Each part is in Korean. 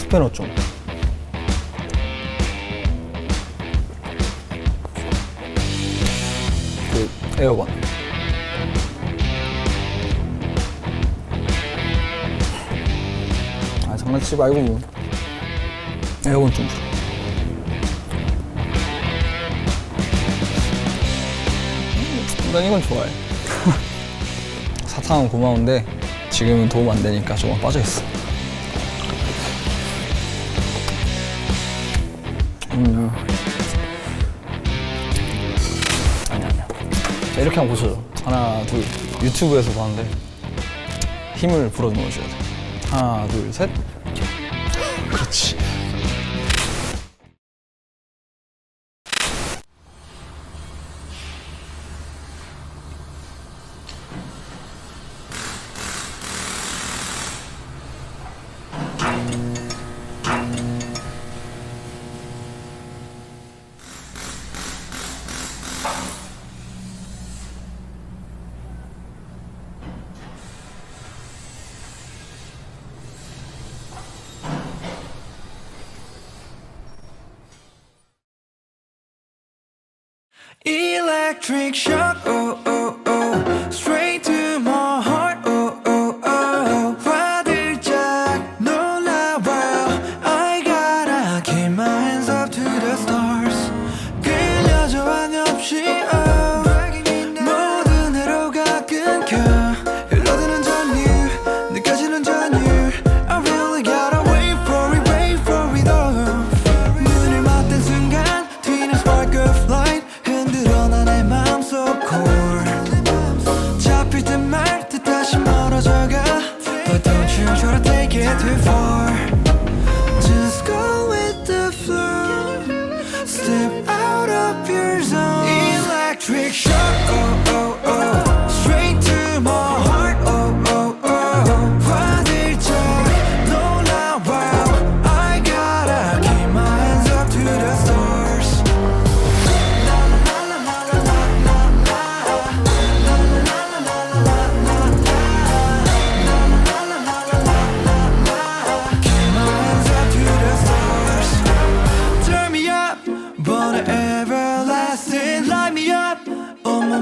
스패너 좀. 그 에어건. 아 장난치지 말고 뭐. 에어건 좀 줘. 난 음, 이건 좋아해. 사탕은 고마운데 지금은 도움 안 되니까 조금 빠져있어. 그럼요. 아니 아니야. 자, 이렇게 한번 보셔요. 하나 둘. 유튜브에서 봤는데 힘을 불어 넣어줘야 돼. 하나 둘 셋. 그렇지. electric shock.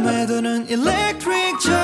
매도는 electric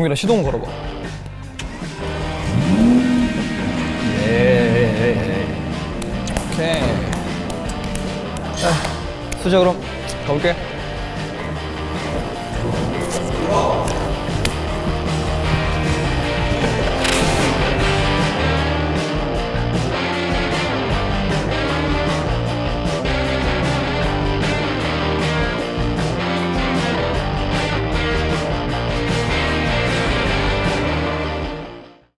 경이랑 시동 걸어봐. 예. 오케이. 아, 수저 그럼 가볼게.